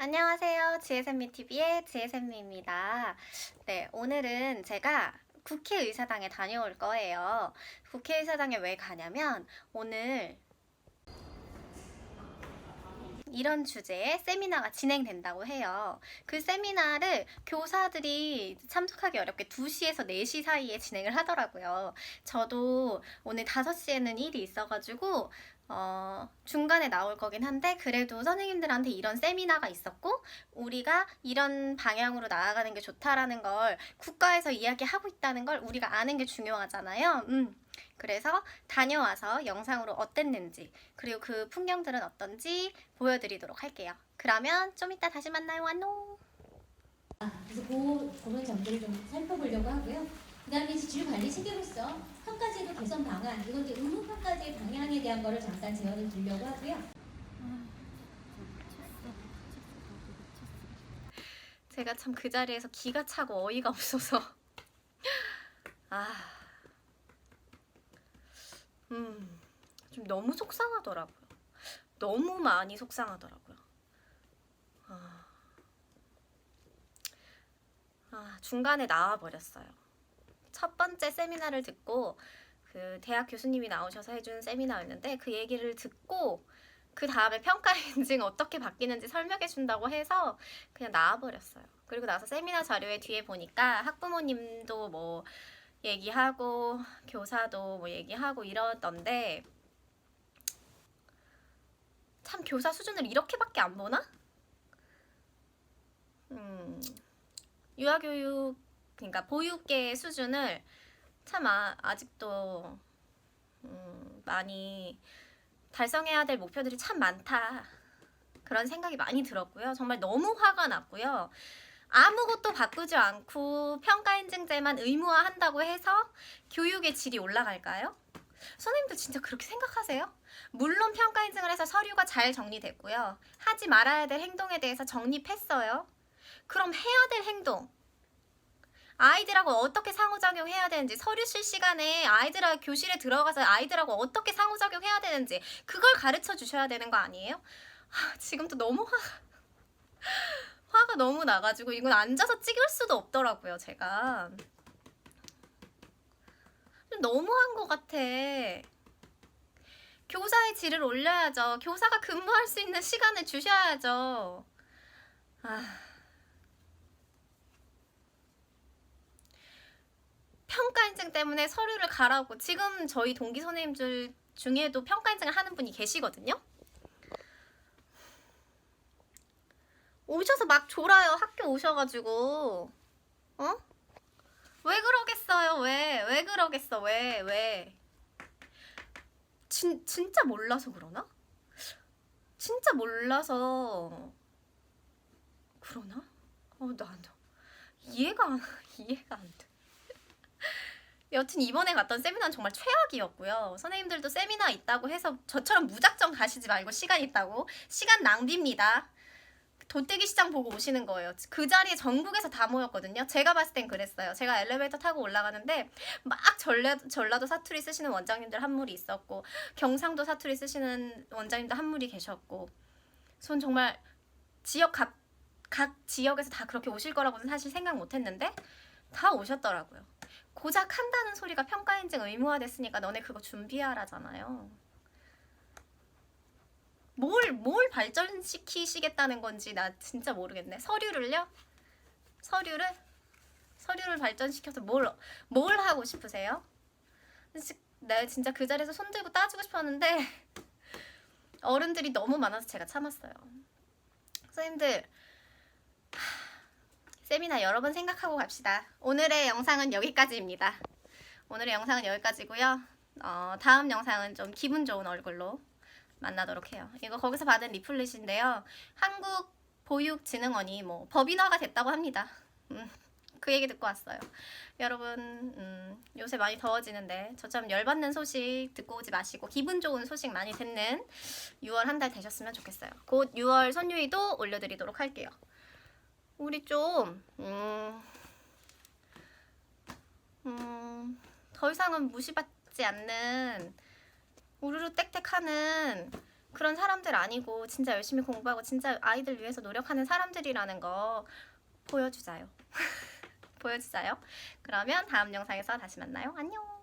안녕하세요. 지혜샘미TV의 지혜샘미입니다. 네, 오늘은 제가 국회의사당에 다녀올 거예요. 국회의사당에 왜 가냐면 오늘 이런 주제의 세미나가 진행된다고 해요. 그 세미나를 교사들이 참석하기 어렵게 2시에서 4시 사이에 진행을 하더라고요. 저도 오늘 5시에는 일이 있어가지고 어, 중간에 나올 거긴 한데 그래도 선생님들한테 이런 세미나가 있었고 우리가 이런 방향으로 나아가는 게 좋다라는 걸 국가에서 이야기하고 있다는 걸 우리가 아는 게 중요하잖아요. 음. 그래서 다녀와서 영상으로 어땠는지 그리고 그 풍경들은 어떤지 보여드리도록 할게요. 그러면 좀 이따 다시 만나요. 안녕. 그래서 그, 그런 점들을 좀 살펴보려고 하고요. 그 다음에 질관리 체계로서 평가제도 개선 방안, 이건 이제 의무 평가제 방향에 대한 거를 잠깐 제언을 드리려고 하고요. 제가 참 그 자리에서 기가 차고 어이가 없어서 아, 음, 좀 너무 속상하더라고요. 너무 많이 속상하더라고요. 아, 아 중간에 나와 버렸어요. 첫 번째 세미나를 듣고 그 대학 교수님이 나오셔서 해준 세미나였는데 그 얘기를 듣고 그 다음에 평가 인증 어떻게 바뀌는지 설명해 준다고 해서 그냥 나와버렸어요. 그리고 나서 세미나 자료에 뒤에 보니까 학부모님도 뭐 얘기하고 교사도 뭐 얘기하고 이러던데 참 교사 수준을 이렇게밖에 안 보나? 음, 유아교육 그러니까 보육계 수준을 참 아, 아직도 음, 많이 달성해야 될 목표들이 참 많다. 그런 생각이 많이 들었고요. 정말 너무 화가 났고요. 아무것도 바꾸지 않고 평가인증제만 의무화한다고 해서 교육의 질이 올라갈까요? 선생님도 진짜 그렇게 생각하세요? 물론 평가인증을 해서 서류가 잘 정리됐고요. 하지 말아야 될 행동에 대해서 정립했어요. 그럼 해야 될 행동. 아이들하고 어떻게 상호작용해야 되는지 서류 쓸 시간에 아이들하고 교실에 들어가서 아이들하고 어떻게 상호작용해야 되는지 그걸 가르쳐 주셔야 되는 거 아니에요? 아, 지금도 너무 화가 화가 너무 나가지고 이건 앉아서 찍을 수도 없더라고요 제가. 좀 너무한 것 같아. 교사의 질을 올려야죠. 교사가 근무할 수 있는 시간을 주셔야죠. 아 평가 인증 때문에 서류를 가라고 지금 저희 동기 선생님 들 중에도 평가 인증을 하는 분이 계시거든요. 오셔서 막 졸아요. 학교 오셔가지고 어? 왜 그러겠어요? 왜? 왜 그러겠어? 왜? 왜? 진, 진짜 몰라서 그러나? 진짜 몰라서 그러나? 어, 나, 나 이해가 안, 이해가 안 돼. 여튼 이번에 갔던 세미나는 정말 최악이었고요. 선생님들도 세미나 있다고 해서 저처럼 무작정 가시지 말고 시간 있다고 시간 낭비입니다. 도떼기 시장 보고 오시는 거예요. 그 자리에 전국에서 다 모였거든요. 제가 봤을 땐 그랬어요. 제가 엘리베이터 타고 올라가는데 막 전라, 전라도 사투리 쓰시는 원장님들 한 무리 있었고 경상도 사투리 쓰시는 원장님들 한 무리 계셨고 전 정말 지역 각, 각 지역에서 다 그렇게 오실 거라고는 사실 생각 못 했는데 다 오셨더라고요. 고작 한다는 소리가 평가 인증 의무화됐으니까 너네 그거 준비하라잖아요. 뭘, 뭘 발전시키시겠다는 건지 나 진짜 모르겠네. 서류를요? 서류를? 서류를 발전시켜서 뭘, 뭘 하고 싶으세요? 내가 진짜 그 자리에서 손 들고 따지고 싶었는데 어른들이 너무 많아서 제가 참았어요. 선생님들 세미나 여러 번 생각하고 갑시다. 오늘의 영상은 여기까지입니다. 오늘의 영상은 여기까지고요. 어, 다음 영상은 좀 기분 좋은 얼굴로 만나도록 해요. 이거 거기서 받은 리플릿인데요. 한국 보육진흥원이 뭐 법인화가 됐다고 합니다. 음, 그 얘기 듣고 왔어요. 여러분 음, 요새 많이 더워지는데 저처럼 열받는 소식 듣고 오지 마시고 기분 좋은 소식 많이 듣는 6월 한 달 되셨으면 좋겠어요. 곧 6월 선유이도 올려드리도록 할게요. 우리 좀, 음, 음, 더 이상은 무시받지 않는 우르르 땡땡 하는 그런 사람들 아니고 진짜 열심히 공부하고 진짜 아이들 위해서 노력하는 사람들이라는 거 보여주자요. 보여주자요. 그러면 다음 영상에서 다시 만나요. 안녕.